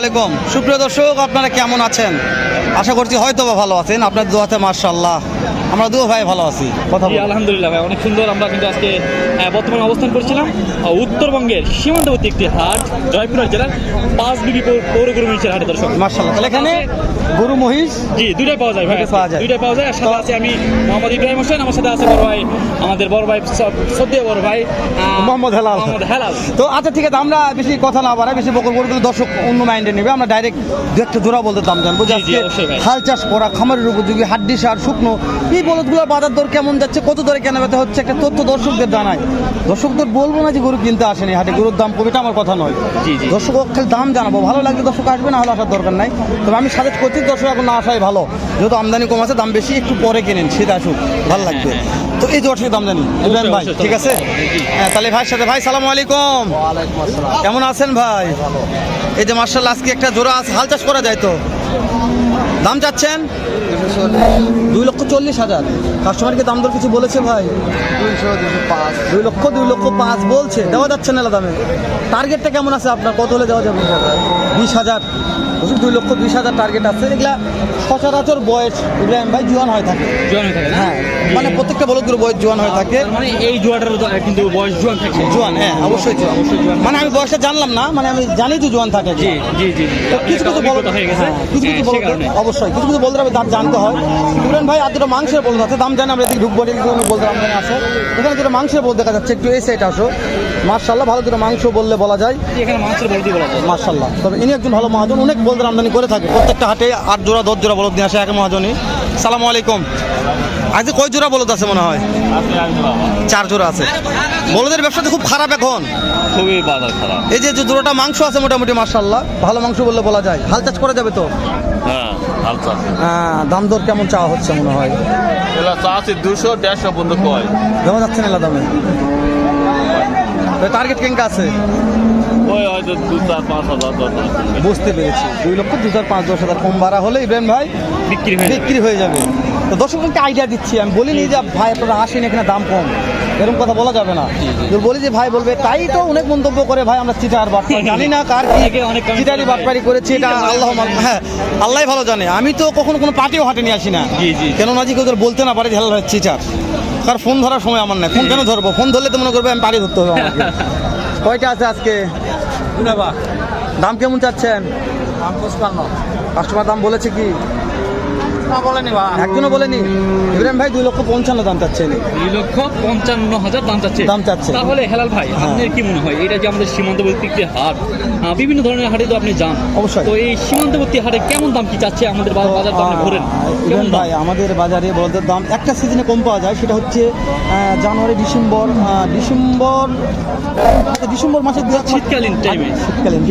আলাইকুম। সুপ্রিয় দর্শক, আপনারা কেমন আছেন? আশা করছি হয়তো বা ভালো আছেন। আপনার দোয়াতে মার্শাল্লাহ আমরা দু ভাই ভালো আছি কথা আলহামদুলিল্লাহ ভাই অনেক সুন্দর। আমরা কিন্তু আজকে বর্তমানে অবস্থান করছিলাম উত্তরবঙ্গের সীমান্তবর্তী একটি হাট জয়পুরহাট জেলার পাঁচ বিবি পৌর- গরু মিলছেন হাটে দর্শক। মার্শাল্লাহ তাহলে এখানে গরু মহিষ? জি দুইটাই পাওয়া যায় ভাই। দুইটাই পাওয়া যায়। দুইটাই পাওয়া যায়। সাথে আছে আমি মোহাম্মদ ইব্রাহিম হোসেন আমার সাথে আছে বড় ভাই আমাদের বড় ভাই সদ্য বড় ভাই মোহাম্মদ হেলাল। মোহাম্মদ হেলাল। তো আচ্ছা ঠিক আছে আমরা বেশি কথা না বাড়াই বেশি বকর করলে দর্শক অন্য মাইন্ডে নেবে। আমরা ডাইরেক্ট দু একটা জোড়া বলতে দাম জানব যে। হাল চাষ করা খামারের উপযোগী হাড্ডি সার শুকনো এই বলদগুলোর বাজার দর কেমন যাচ্ছে? কত দরে কেনা বেচা হচ্ছে? একটা তথ্য দর্শকদের জানাই। দর্শকদের বলব না যে গরু কিনতে আসেনি হাটে। গরুর দাম কমিটা আমার কথা নয়। জি, জি। দর্শক খালি দাম জানাব। ভালো লাগলে দর্শক আসবে না হলে আসার দরকার নাই। তবে আমি সাজেস্ট করছি দর্শক এখন না আসাই ভালো। যেহেতু আমদানি কম আছে দাম বেশি একটু পরে কিনেন শীত আসুক। ভালো লাগবে। তো এই দর্শকের দাম জানি ভাই ঠিক আছে? হ্যাঁ তাহলে ভাইয়ের সাথে ভাই সালাম আলাইকুম। কেমন আছেন ভাই? এই যে মার্শাল আজকে একটা জোড়া আছে হাল চাষ করা যায় তো? দাম চাচ্ছেন? দুই লক্ষ চল্লিশ হাজার। কাস্টমারকে দাম দর কিছু বলেছে ভাই? দুই লক্ষ দুই লক্ষ পাঁচ বলছে। দেওয়া যাচ্ছে না দামে। টার্গেটটা কেমন আছে আপনার? কত হলে দেওয়া যাবে? বিশ হাজার। দুই লক্ষ বিশ হাজার টার্গেট আছে। এগুলা সচরাচর বয়স ইব্রাহিম ভাই জোয়ান হয়ে থাকে। জোয়ান হয়ে থাকে হ্যাঁ মানে প্রত্যেকটা বলদগুলো বয়স জোয়ান হয়ে থাকে। মানে এই জোয়াটারও তো কিন্তু বয়স জোয়ান থাকছে জোয়ান হ্যাঁ অবশ্যই জোয়ান। মানে আমি বয়সটা জানলাম না মানে আমি জানি তো জোয়ান থাকে জি জি জি তো কিছু কিছু বলদ হয়ে গেছে। হ্যাঁ, কিছু কিছু হ্যাঁ, বলদ অবশ্যই কিছু কিছু বলতে হবে দাম জানতে হয়। ইমরান ভাই আর দুটো মাংসের বলদ আছে দাম জানি আমরা এদিকে ঢুকবো বলতে আমদানি আছে। এখানে দুটো মাংসের বল দেখা যাচ্ছে একটু এই সাইড আসো। মার্শাল্লাহ ভালো দুটো মাংস বললে বলা যায়। এখানে মাংসের বলা যায়। মার্শাল্লাহ তবে ইনি একজন ভালো মহাজন অনেক বলদের আমদানি করে থাকে। প্রত্যেকটা হাটে আট জোড়া দশ জোড়া বলদ নিয়ে আসে এক মহাজনই। সালাম আলাইকুম। আজকে কয় জোড়া বলদ আছে মনে হয়? চার জোড়া আছে। বলদের ব্যবসাতে খুব খারাপ এখন। খুবই বাজার খারাপ। এই যে যে জোড়াটা মাংস আছে মোটামুটি মার্শাল্লাহ ভালো মাংস বললে বলা যায়। হাল চাষ করা যাবে তো? হ্যাঁ আহ, দাম দর কেমন চাওয়া হচ্ছে মনে হয়? এলা চা আছে দুশো দেড়শো পর্যন্ত কয়। দেওয়া যাচ্ছে না এলা দামে? টার্গেট কেঙ্কা আছে? ওই হয়তো দু চার পাঁচ হাজার দশ বুঝতে পেরেছি। দুই লক্ষ দু হাজার পাঁচ দশ হাজার কম ভাড়া হলে ইব্রাহিম ভাই বিক্রি হয়ে যাবে। বিক্রি হয়ে যাবে। তো দর্শককে আইডিয়া দিচ্ছি আমি বলিনি যে ভাই আপনারা আসেন এখানে দাম কম। এরকম কথা বলা যাবে না। বলি যে ভাই বলবে তাই তো অনেক মন্তব্য করে ভাই আমরা চিটার বাটপারি জানি না কার কি চিটারি। বাটপারি করেছি এটা আল্লাহ হ্যাঁ আল্লাহ ভালো জানে। আমি তো কখনো কোনো পার্টিও হাটে নিয়ে আসি না। জি। কেননা যে কেউ বলতে না পারে যে হেলাল চিটার। কার ফোন ধরার সময় আমার নাই। ফোন কেন ধরবো? ফোন ধরলে তো মনে করবে আমি পাড়ি ধরতে হবে আমাকে। কয়টা আছে আজকে? দাম কেমন চাচ্ছেন? কাস্টমার দাম বলেছে কি? একজনও বলেনি ইব্রাহিম ভাই দুই লক্ষ পঞ্চান্ন দাম চাচ্ছেন দুই লক্ষ পঞ্চান্ন হাজার দাম চাচ্ছে। দাম চাচ্ছে। তাহলে হেলাল ভাই হ্যাঁ। আপনার কি মনে হয়? এটা যে আমাদের সীমান্তবর্তী একটি হাট বিভিন্ন ধরনের হাটে তো আপনি যান। অবশ্যই। তো এই সীমান্তবর্তী হাটে কেমন দাম কি চাচ্ছে? আমাদের বাজার আপনি কেমন ইব্রাহিম ভাই আমাদের বাজারে বলদের দাম একটা সিজনে কম পাওয়া যায় সেটা হচ্ছে আহ, জানুয়ারি ডিসেম্বর ডিসেম্বর আচ্ছা, ডিসেম্বর মাসের দু এক শীতকালীন টাইমে শীতকালীন।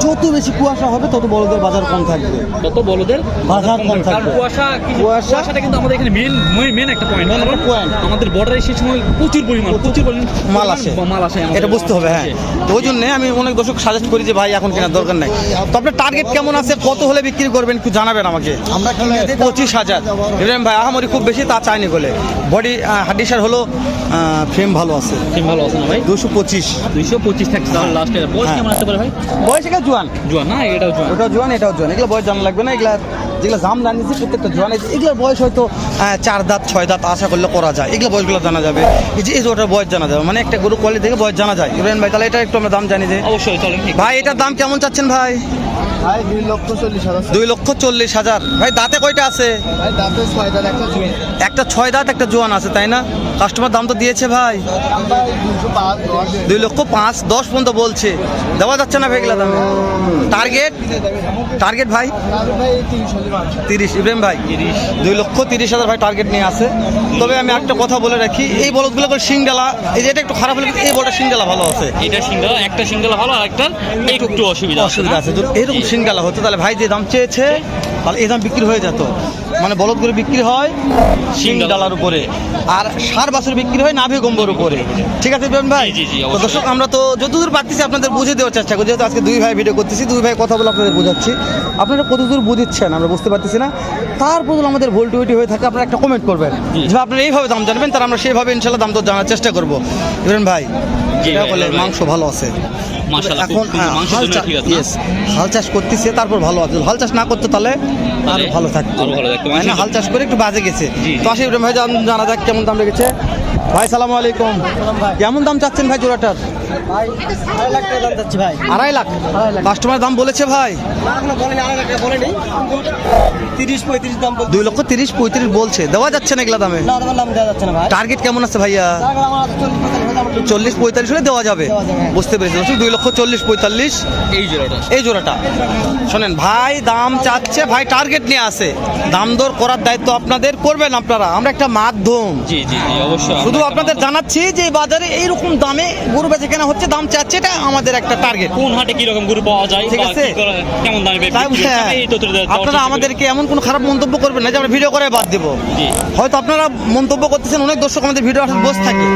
যত বেশি কুয়াশা হবে তত বড়দের বাজার কম থাকবে। তত বলদের বাজার কম থাকবে। কুয়াশা কুয়াশাটা কিন্তু আমাদের এখানে মেন মেন একটা পয়েন্ট point। আমাদের বর্ডারে সেই সময় প্রচুর পরিমাণ প্রচুর পরিমাণ মাল আসে। মাল আসে এটা বুঝতে হবে হ্যাঁ। তো ওই জন্য আমি অনেক দর্শক সাজেস্ট করি যে ভাই এখন কেনার দরকার নাই। তো আপনার টার্গেট কেমন আছে? কত হলে বিক্রি করবেন? একটু জানাবেন আমাকে। আমরা পঁচিশ হাজার। ইব্রাহিম ভাই আহামরি খুব বেশি তা চাইনি বলে। বডি হাড্ডিসার হলো ফ্রেম ভালো আছে। ঠিক ভালো আছে না ভাই? দুশো পঁচিশ। দুইশো পঁচিশ থাকছে তাহলে লাস্টে বয়স হ্যাঁ। কেমন আসতে পারে ভাই? বয়স এগুলো জোয়ান। জোয়ান না? এটাও জোয়ান। ওটাও জোয়ান এটাও জোয়ান। এগুলো বয়স জানা লাগবে না এগুলা যেগুলো জাম জানিয়েছি প্রত্যেকটা জোয়ান এই- এগুলোর বয়স হয়তো চার দাঁত ছয় দাঁত আশা করলে করা যায়। এগুলো বয়সগুলো জানা যাবে। এই যে এই যে ওটার বয়স জানা যাবে। মানে একটা গরু কোয়ালিটি থেকে বয়স জানা যায়। ইব্রাহিম ভাই তাহলে এটা একটু আমরা দাম জানি যে। অবশ্যই চলেন ভাই এটার দাম কেমন চাচ্ছেন ভাই? ভাই দুই লক্ষ চল্লিশ হাজার। দুই লক্ষ চল্লিশ হাজার। ভাই দাঁতে কয়টা আছে? একটা ছয় দাঁত একটা জোয়ান আছে তাই না? কাস্টমার দাম তো দিয়েছে ভাই। দুই লক্ষ পাঁচ দশ পর্যন্ত বলছে। দেওয়া যাচ্ছে না ভেগলা দামে? টার্গেট টার্গেট ভাই? তিরিশ। ইব্রাহিম ভাই দুই লক্ষ তিরিশ হাজার ভাই টার্গেট নিয়ে আসে তবে আমি একটা কথা বলে রাখি এই বলদগুলো করে সিংডালা এই যে এটা একটু খারাপ হলে এই বলটা সিংডালা ভালো আছে। এটা সিঙ্গেল একটা সিঙ্গেল ভালো আর একটা একটু অসুবিধা অসুবিধা আছে। এরকম সিংডালা হতো তাহলে ভাই যে দাম চেয়েছে তাহলে এই দাম বিক্রি হয়ে যেত। মানে বলদগুলো বিক্রি হয় শিং ডালার উপরে। আর সার বাছুর বিক্রি হয় নাভি গম্বর উপরে। ঠিক আছে ইব্রাহিম ভাই? তো দর্শক আমরা তো যতদূর পারতেছি আপনাদের বুঝে দেওয়ার চেষ্টা করি যেহেতু আজকে দুই ভাই ভিডিও করতেছি দুই ভাই কথা বলে আপনাদের বোঝাচ্ছি। আপনারা কতদূর বুঝিচ্ছেন আমরা বুঝতে পারতেছি না। তারপর আমাদের ভুল টুইটি হয়ে থাকে আপনারা একটা কমেন্ট করবেন। যে আপনারা এইভাবে দাম জানবেন তার আমরা সেইভাবে ইনশাল্লাহ দাম তো জানার চেষ্টা করব। ইব্রাহিম ভাই মাংস ভালো আছে। মাশাআল্লাহ, এখন মাংসের হাল চাষ করতেছে তারপর ভালো আছে। হাল চাষ না করতে তাহলে আরও ভালো থাকতো। মানে হাল চাষ করে একটু বাজে গেছে। তো আসি ভাই জানা যাক কেমন দাম লেগেছে ভাই সালাম আলাইকুম। কেমন দাম চাচ্ছেন ভাই জোড়াটার? ভাই আড়াই লাখ টাকা দাম যাচ্ছে ভাই। আড়াই আড়াই লাখ। কাস্টমার দাম বলেছে ভাই। তিরিশ পঁয়ত্রিশ দাম দুই লক্ষ তিরিশ পঁয়ত্রিশ বলছে। দেওয়া যাচ্ছে না এগুলা দামে? না তোমার নাম দেওয়া যাচ্ছে না ভাই। টার্গেট কেমন আছে ভাইয়া? চল্লিশ পঁয়তাল্লিশ হলে দেওয়া যাবে। বুঝতে পেরেছি। দুই লক্ষ চল্লিশ পঁয়তাল্লিশ। এই জোড়াটা। এই জোড়াটা। শোনেন ভাই দাম চাচ্ছে ভাই টার্গেট নিয়ে আসে দাম দর করার দায়িত্ব আপনাদের করবেন আপনারা। আমরা একটা মাধ্যম। জি জি জি অবশ্যই শুধু আপনাদের জানাচ্ছি যে এই বাজারে এইরকম দামে গরু বেচে কেনা হচ্ছে দাম চাচ্ছে এটা আমাদের একটা টার্গেট কোন হাটে কি রকম গরু পাওয়া যায় ঠিক আছে। কেমন দামে হ্যাঁ, আপনারা আমাদেরকে এমন কোনো খারাপ মন্তব্য করবেন না যে আমরা ভিডিও করে বাদ দেবো। হয়তো আপনারা মন্তব্য করতেছেন অনেক দর্শক আমাদের ভিডিও আসলে বসে থাকে।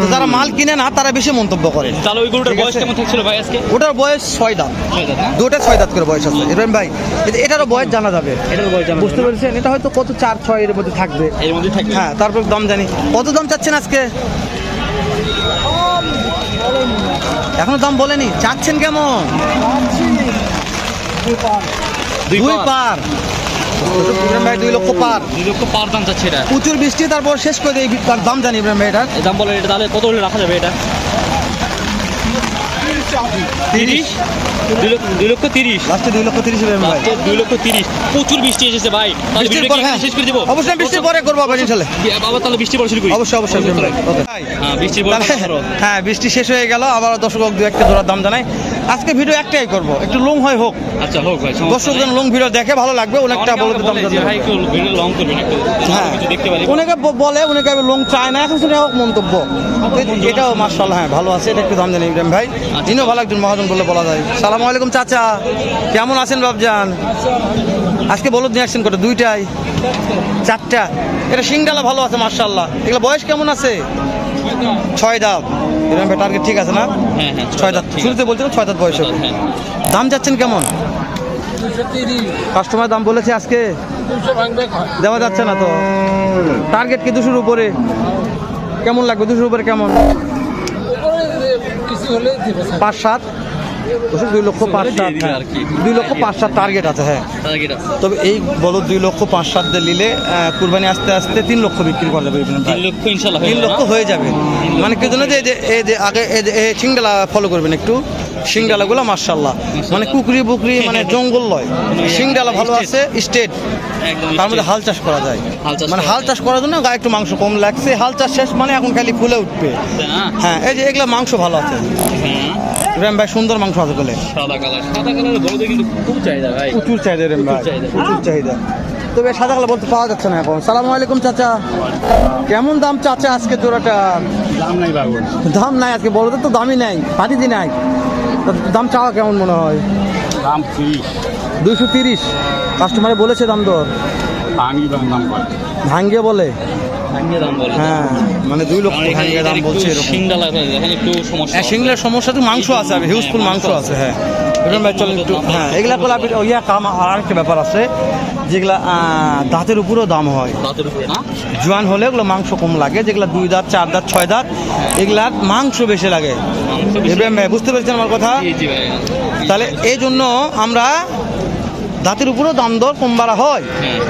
তো যারা মাল কিনে না তারা বেশি মন্তব্য করে। তাহলে ওই গরুটার বয়স কেমন থাকছিল ভাই আজকে? ওটার বয়স ছয় দাঁত। না? দুটা ছয় দাঁত করে বয়স আছে। ইব্রাহিম ভাই এটারও বয়স জানা যাবে। এটার বয়স জানা বুঝতে পেরেছেন? এটা হয়তো কত চার ছয় এর মধ্যে থাকবে। এর মধ্যে থাকবে। হ্যাঁ তারপর দাম জানি। কত দাম চাচ্ছেন আজকে? এখনও দাম বলেনি। চাচ্ছেন কেমন? দুই দুই পার। পার ইব্রাহিম ভাই দুই লক্ষ পার। দুই লক্ষ পার দাম চাচ্ছে এটা। প্রচুর বৃষ্টি তারপর শেষ করে দিই তার দাম জানি ইব্রাহিম ভাই এটার দাম বলে এটা তাহলে কত হলে রাখা যাবে এটা? তিরিশ? দুই লক্ষ তিরিশ। লাস্টে দুই লক্ষ তিরিশ ভাই। দুই লক্ষ তিরিশ। প্রচুর বৃষ্টি এসেছে ভাই। বৃষ্টির পর হ্যাঁ শেষ করে দেবো? অবশ্যই বৃষ্টির পরে করব আবার ইনশাল্লাহ। আবার তাহলে বৃষ্টি পড়া শুরু করি। অবশ্যই অবশ্যই হ্যাঁ বৃষ্টির পর হ্যাঁ বৃষ্টি শেষ হয়ে গেল। আবার দর্শক দু একটা জোড়ার দাম জানাই। আজকে ভিডিও একটাই করব। একটু লং হয় হোক। আচ্ছা হোক ভাই দর্শক লং ভিডিও দেখে ভালো লাগবে অনেকটা অনেকে বলে দাম যে ভাই একটু ভিডিও লং করবেন একটু হ্যাঁ। দেখতে পারি। অনেকে বলে অনেকে লং চায় না এখন শুনে হোক মন্তব্য। তো এটাও মার্শাল হ্যাঁ ভালো আছে এটা একটু দাম জানি ইব্রাহিম ভাই। ইনিও ভালো একজন মহাজন বলে বলা যায়। সালাম আলাইকুম চাচা। কেমন আছেন বাবজান আজকে বলদ নিয়ে আসছেন কটা? দুইটাই। চারটা। এটা সিংডালা ভালো আছে মার্শাল্লাহ এগুলো বয়স কেমন আছে? ছয় দাঁত। ভাই টার্গেট ঠিক আছে না? হ্যাঁ হ্যাঁ ছয় দাঁত। ঠিক শুরুতে বলছিলাম ছয় দাঁত বয়স। আছে। হ্যাঁ। দাম যাচ্ছেন কেমন? কাস্টমার দাম বলেছে আজকে। দেওয়া যাচ্ছে না তো। টার্গেট কি দুশোর উপরে? কেমন লাগবে? দুশোর উপরে কেমন? পাঁচ সাত? দুশো দুই লক্ষ পাঁচ সাত। দুই লক্ষ পাঁচ সাত টার্গেট আছে হ্যাঁ। তবে এই বলো দুই লক্ষ পাঁচ সাত নিলে কুরবানি আস্তে আস্তে তিন লক্ষ বিক্রি করা যাবে তিন লক্ষ ইনশাল্লাহ হয়ে তিন যাবে লক্ষ হয়ে যাবে। মানে কি জন্য যে এই যে- আগে এই সিঙ্গেলা ফলো করবেন একটু? সিংডালাগুলো মার্শাল্লাহ মানে কুকরি বুকরি মানে জঙ্গল লয় সিংডালা ভালো আছে স্টেট একদম তার মধ্যে হাল চাষ করা যায়। মানে হাল চাষ করার জন্য গায়ে একটু মাংস কম লাগছে। হাল চাষ শেষ মানে এখন খালি ফুলে উঠবে। হ্যাঁ এই যে এগুলা মাংস ভালো আছে। ইব্রাহিম ভাই সুন্দর মাংস আছে বলে। সাদা কালার। সাদা কালারের বড়দের কিন্তু খুব চাহিদা ভাই। প্রচুর চাহিদা ইব্রাহিম ভাই। প্রচুর চাহিদা। তবে সাদা কালো বলতে পাওয়া যাচ্ছে না এখন। সালাম আলাইকুম চাচা। কেমন দাম চাচা আজকে জোড়াটা? দাম নাই বাবু। দাম নাই আজকে বড়দের তো দামই নাই পাটিদি নাই। তো দাম চাওয়া কেমন মনে হয়? দাম তিরিশ। দুইশো তিরিশ। কাস্টমারে বলেছে দাম দর? ভাঙি দাম করে ভাঙ্গে বলে? বলে। হ্যাঁ মানে দুই লক্ষ ভাঙ্গে দাম বলছে এরকম। একটু সমস্যা হ্যাঁ সিংলার সমস্যা তো মাংস আছে হিউজফুল মাংস আছে হ্যাঁ। ইব্রাহিম ভাই চলেন একটু হ্যাঁ এগুলা ইয়া কাম আর একটা ব্যাপার আছে যেগুলা দাঁতের উপরেও দাম হয়। দাঁতের উপরে না? জোয়ান হলে ওগুলো মাংস কম লাগে যেগুলা দুই দাঁত চার দাঁত ছয় দাঁত এগুলার মাংস বেশি লাগে। বুঝতে পেরেছেন আমার কথা? তাহলে এই জন্য আমরা দাঁতের উপরেও দাম দর কম বাড়া হয়। হ্যাঁ।